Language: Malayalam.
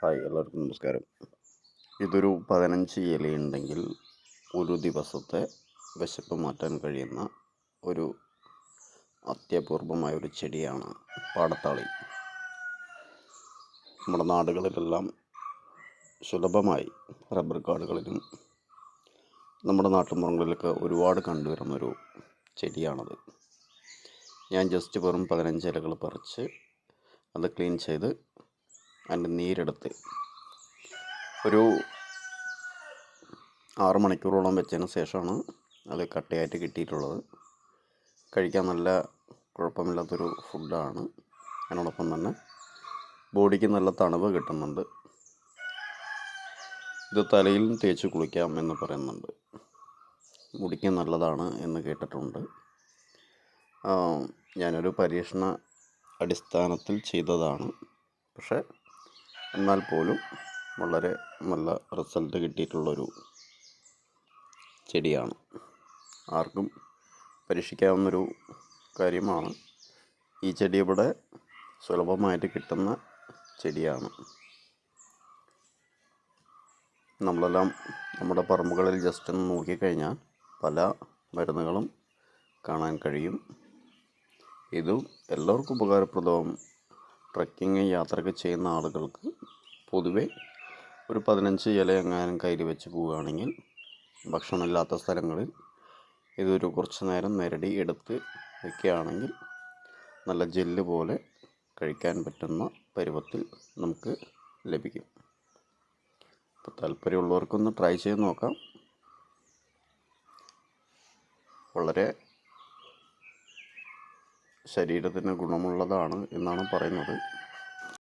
ഹായ് എല്ലാവർക്കും നമസ്കാരം. ഇതൊരു പതിനഞ്ച് ഇലയുണ്ടെങ്കിൽ ഒരു ദിവസത്തെ വിശപ്പ് മാറ്റാൻ കഴിയുന്ന ഒരു അത്യപൂർവമായ ഒരു ചെടിയാണ് പാടത്താളി. നമ്മുടെ നാടുകളിലെല്ലാം സുലഭമായി റബ്ബർ കാടുകളിലും നമ്മുടെ നാട്ടുമ്പുറങ്ങളിലൊക്കെ ഒരുപാട് കണ്ടുവരുന്നൊരു ചെടിയാണത്. ഞാൻ ജസ്റ്റ് വെറും പതിനഞ്ച് ഇലകൾ പറിച്ച് അത് ക്ലീൻ ചെയ്ത് അതിന്റെ നീരെടുത്ത് ഒരു ആറ് മണിക്കൂറോളം വെച്ചതിന് ശേഷമാണ് അത് കട്ടയായിട്ട് കിട്ടിയിട്ടുള്ളത്. കഴിക്കാൻ നല്ല കുഴപ്പമില്ലാത്തൊരു ഫുഡാണ്. അതിനോടൊപ്പം തന്നെ ബോഡിക്ക് നല്ല തണുവ് കിട്ടുന്നുണ്ട്. ഇത് തലയിൽ തേച്ച് കുളിക്കാം എന്ന് പറയുന്നുണ്ട്. മുടിക്ക് നല്ലതാണ് എന്ന് കേട്ടിട്ടുണ്ട്. ഞാനൊരു പരീക്ഷണ അടിസ്ഥാനത്തിൽ ചെയ്തതാണ്. പക്ഷേ എന്നാൽ പോലും വളരെ നല്ല റിസൾട്ട് കിട്ടിയിട്ടുള്ളൊരു ചെടിയാണ്. ആർക്കും പരീക്ഷിക്കാവുന്നൊരു കാര്യമാണ്. ഈ ചെടി ഇവിടെ സുലഭമായിട്ട് കിട്ടുന്ന ചെടിയാണ്. നമ്മളെല്ലാം നമ്മുടെ പറമ്പുകളിൽ ജസ്റ്റ് ഒന്ന് നോക്കിക്കഴിഞ്ഞാൽ പല മരുന്നുകളും കാണാൻ കഴിയും. ഇതും എല്ലാവർക്കും ഉപകാരപ്രദവും. ട്രക്കിങ് യാത്രയൊക്കെ ചെയ്യുന്ന ആളുകൾക്ക് പൊതുവെ ഒരു പതിനഞ്ച് ഇല എങ്ങാനും കയ്യിൽ വെച്ച് പോവുകയാണെങ്കിൽ ഭക്ഷണമില്ലാത്ത സ്ഥലങ്ങളിൽ ഇതൊരു കുറച്ച് നേരം നിരടി എടുത്ത് വയ്ക്കുകയാണെങ്കിൽ നല്ല ജെല്ല് പോലെ കഴിക്കാൻ പറ്റുന്ന പരുവത്തിൽ നമുക്ക് ലഭിക്കും. അപ്പോൾ താല്പര്യമുള്ളവർക്കൊന്ന് ട്രൈ ചെയ്ത് നോക്കാം. വളരെ ശരീരത്തിന് ഗുണമുള്ളതാണ് എന്നാണ് പറയുന്നത്.